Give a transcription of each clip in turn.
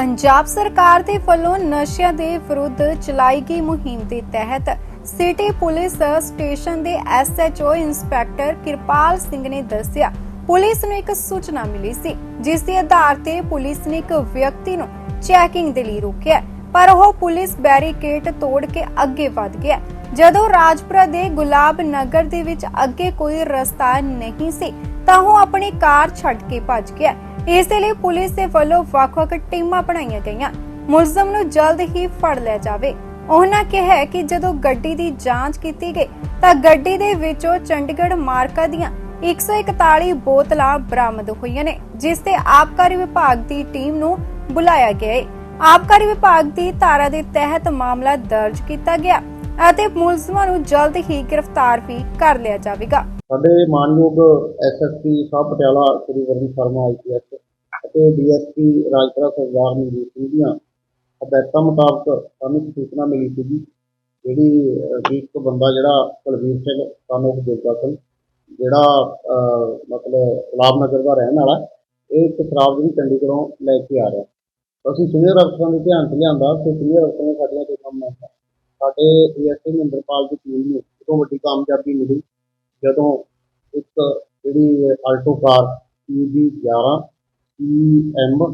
ਪੰਜਾਬ ਸਰਕਾਰ ਦੇ ਵੱਲੋਂ ਨਸ਼ਿਆਂ ਦੇ ਵਿਰੁੱਧ ਚਲਾਈ ਗਈ ਮੁਹਿੰਮ ਦੇ ਤਹਿਤ ਸਿਟੀ ਪੁਲਿਸ ਸਟੇਸ਼ਨ ਦੇ ਐਸਐਚਓ ਇੰਸਪੈਕਟਰ ਕਿਰਪਾਲ ਸਿੰਘ ਨੇ ਦੱਸਿਆ, ਪੁਲਿਸ ਨੂੰ ਇੱਕ ਸੂਚਨਾ ਮਿਲੀ ਸੀ, ਜਿਸ ਦੇ ਆਧਾਰ ਤੇ ਪੁਲਿਸ ਨੇ ਇੱਕ ਵਿਅਕਤੀ ਨੂੰ ਚੈਕਿੰਗ ਦੇ ਲਈ ਰੋਕਿਆ। ਪਰ ਉਹ ਪੁਲਿਸ ਬੈਰੀਕੇਡ ਤੋੜ ਕੇ ਅੱਗੇ ਵਧ ਗਿਆ। ਜਦੋਂ ਰਾਜਪੁਰਾ ਦੇ ਗੁਲਾਬ ਨਗਰ ਦੇ ਵਿੱਚ ਅੱਗੇ ਕੋਈ ਰਸਤਾ ਨਹੀਂ ਸੀ, ਤਾਂ ਉਹ ਆਪਣੀ ਕਾਰ ਛੱਡ ਕੇ ਭੱਜ ਗਿਆ। ਇਸ ਦੇ ਲਈ ਪੁਲਿਸ ਦੇ ਵੱਲੋਂ ਵੱਖ-ਵੱਖ ਟੀਮਾਂ ਬਣਾਈਆਂ ਗਈਆਂ। ਮੁਲਜ਼ਮ ਨੂੰ ਜਲਦ ਹੀ ਫੜ ਲਿਆ ਜਾਵੇ। ਉਹਨਾਂ ਕਿਹਾ ਕਿ ਜਦੋਂ ਗੱਡੀ ਦੀ ਜਾਂਚ ਕੀਤੀ ਗਈ, ਤਾਂ ਗੱਡੀ ਦੇ ਵਿੱਚੋਂ ਚੰਡੀਗੜ੍ਹ ਮਾਰਕਾ ਦੀਆਂ 141 ਬੋਤਲਾਂ ਬਰਾਮਦ ਹੋਈਆਂ ਨੇ, ਜਿਸ ਤੇ ਆਬਕਾਰੀ ਵਿਭਾਗ ਦੀ ਟੀਮ ਨੂੰ ਬੁਲਾਇਆ ਗਿਆ ਹੈ ਆਬਕਾਰੀ ਵਿਭਾਗ ਦੀ ਧਾਰਾ ਦੇ ਤਹਿਤ ਮਾਮਲਾ ਦਰਜ ਕੀਤਾ ਗਿਆ ਅਤੇ ਮੁਲਜ਼ਮਾਂ ਨੂੰ ਜਲਦ ਹੀ ਗ੍ਰਿਫਤਾਰ ਵੀ ਕਰ ਲਿਆ ਜਾਵੇਗਾ। ਸਾਡੇ ਮਾਨਯੋਗ ਐਸਐਸਪੀ ਸਾਹਿਬ ਪਟਿਆਲਾ, ਸ੍ਰੀ ਵਰਨ ਸ਼ਰਮਾ ਆਈਪੀਐਸ ਅਤੇ ਡੀਐਸਪੀ ਰਾਜਪੁਰਾ ਸਰਦਾਰ ਮਨਜੀਤ ਸਿੰਘ ਦੀਆਂ ਹਦਾਇਤਾਂ ਮੁਤਾਬਕ ਸਾਨੂੰ ਇੱਕ ਸੂਚਨਾ ਮਿਲੀ ਸੀ ਜਿਹੜੀ ਵੀ ਇੱਕ ਬੰਦਾ ਜਿਹੜਾ ਕੁਲਵੀਰ ਸਿੰਘ, ਸਾਨੂੰ ਜੋਗਾ ਸਿੰਘ ਜਿਹੜਾ ਮਤਲਬ ਗੁਲਾਬ ਨਗਰ ਦਾ ਰਹਿਣ ਵਾਲਾ, ਇਹ ਇੱਕ ਸ਼ਰਾਬ ਜਿਹੜੀ ਚੰਡੀਗੜ੍ਹੋਂ ਲੈ ਕੇ ਆ ਰਿਹਾ। ਅਸੀਂ ਸੀਨੀਅਰ ਅਫਸਰਾਂ ਦੇ ਧਿਆਨ 'ਚ ਲਿਆਂਦਾ ਤੇ ਸੀਨੀਅਰ ਅਫਸਰਾਂ ਨੇ ਸਾਡੀਆਂ ਟੀਮਾਂ ਬਣਾਈਆਂ ਸਾਡੇ ਏਐਸਏ ਮਹਿੰਦਰਪਾਲ ਦੀ ਟੀਮ ਨੂੰ ਤੋਂ ਵੱਡੀ ਕਾਮਯਾਬੀ ਮਿਲੀ, ਜਦੋਂ ਇੱਕ ਜਿਹੜੀ ਆਲਟੋ ਕਾਰ PB 11 EM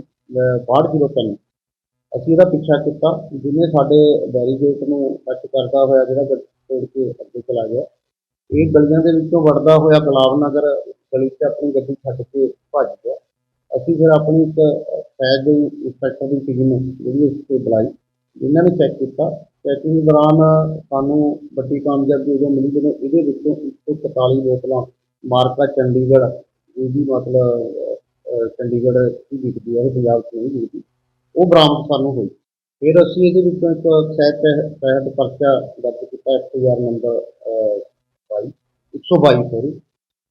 6203 ਅਸੀਂ ਇਹਦਾ ਪਿੱਛਾ ਕੀਤਾ, ਜਿਹਨੇ ਸਾਡੇ ਬੈਰੀਗੇਟ ਨੂੰ ਟੱਚ ਕਰਦਾ ਹੋਇਆ, ਜਿਹੜਾ ਗੱਡੀ ਤੋੜ ਕੇ ਅੱਗੇ ਚਲਾ ਗਿਆ, ਇਹ ਗਲੀਆਂ ਦੇ ਵਿੱਚੋਂ ਵੜਦਾ ਹੋਇਆ ਗੁਲਾਬ ਨਗਰ ਗਲੀ 'ਚ ਆਪਣੀ ਗੱਡੀ ਛੱਡ ਕੇ ਭੱਜ ਗਿਆ। ਅਸੀਂ ਫਿਰ ਆਪਣੀ ਇੱਕ ਫੈਜ ਇੰਸਪੈਕਟਰ ਦੀ ਟੀਮ ਜਿਹੜੀ ਉਸ ਬੁਲਾਈ। ਇਹਨਾਂ ਨੇ ਚੈੱਕ ਕੀਤਾ। ਚੈਕਿੰਗ ਦੌਰਾਨ ਸਾਨੂੰ ਵੱਡੀ ਕਾਮਯਾਬੀ ਉਦੋਂ ਮਿਲੀ ਜਦੋਂ ਇਹਦੇ ਵਿੱਚੋਂ 141 ਬੋਤਲਾਂ ਮਾਰਕਾ ਚੰਡੀਗੜ੍ਹ ਜਿਹਦੀ ਮਤਲਬ ਚੰਡੀਗੜ੍ਹ ਦੀ ਵਿਕਦੀ ਹੈ ਪੰਜਾਬ 'ਚ ਨਹੀਂ ਵਿਕਦੀ। ਉਹ ਬਰਾਮਦ ਸਾਨੂੰ ਹੋਈ। ਫਿਰ ਅਸੀਂ ਇਹਦੇ ਵਿੱਚੋਂ ਇੱਕ ਸਹਿਤ ਤਹਿਤ ਪਰਚਾ ਦਰਜ ਕੀਤਾ ਐਫਆਈਆਰ ਨੰਬਰ 22 122 ਸੌਰੀ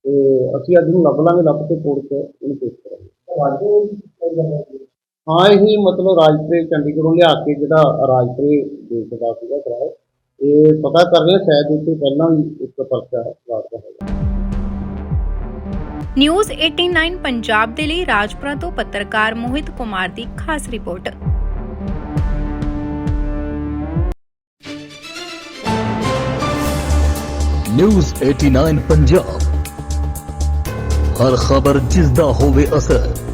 ਤੇ ਅਸੀਂ ਅੱਜ ਨੂੰ ਲੱਭ ਲਾਂਗੇ, ਲੱਭ ਕੇ ਕੋਰਟ 'ਚ ਇਹਨੂੰ ਪੇਸ਼ ਕਰਾਂਗੇ। ਹਾਂ ਇਹ ਮਤਲਬ ਰਾਜਪੁਰੇ ਚੰਡੀਗੜ੍ਹੋਂ ਲਿਆ ਕੇ ਜਿਹੜਾ ਰਾਜਪੁਰੇ ਵੇਚਦਾ ਸੀਗਾ ਕਿਰਾਏ ਇਹ ਪਤਾ ਕਰ ਰਹੇ ਸ਼ਾਇਦ ਇਹ ਤੋਂ ਪਹਿਲਾਂ ਵੀ ਇੱਕ ਪਰਚਾ ਲਾਗਦਾ ਹੈ ਨਿਊਜ਼ 89 ਪੰਜਾਬ ਦੇ ਲਈ ਰਾਜਪੁਰਾ ਤੋਂ ਪੱਤਰਕਾਰ ਮੋਹਿਤ ਕੁਮਾਰ ਦੀ ਖਾਸ ਰਿਪੋਰਟ। ਨਿਊਜ਼ 89 ਪੰਜਾਬ। ਹਰ ਖਬਰ ਜਿਸ ਦਾ ਹੋਵੇ ਅਸਰ।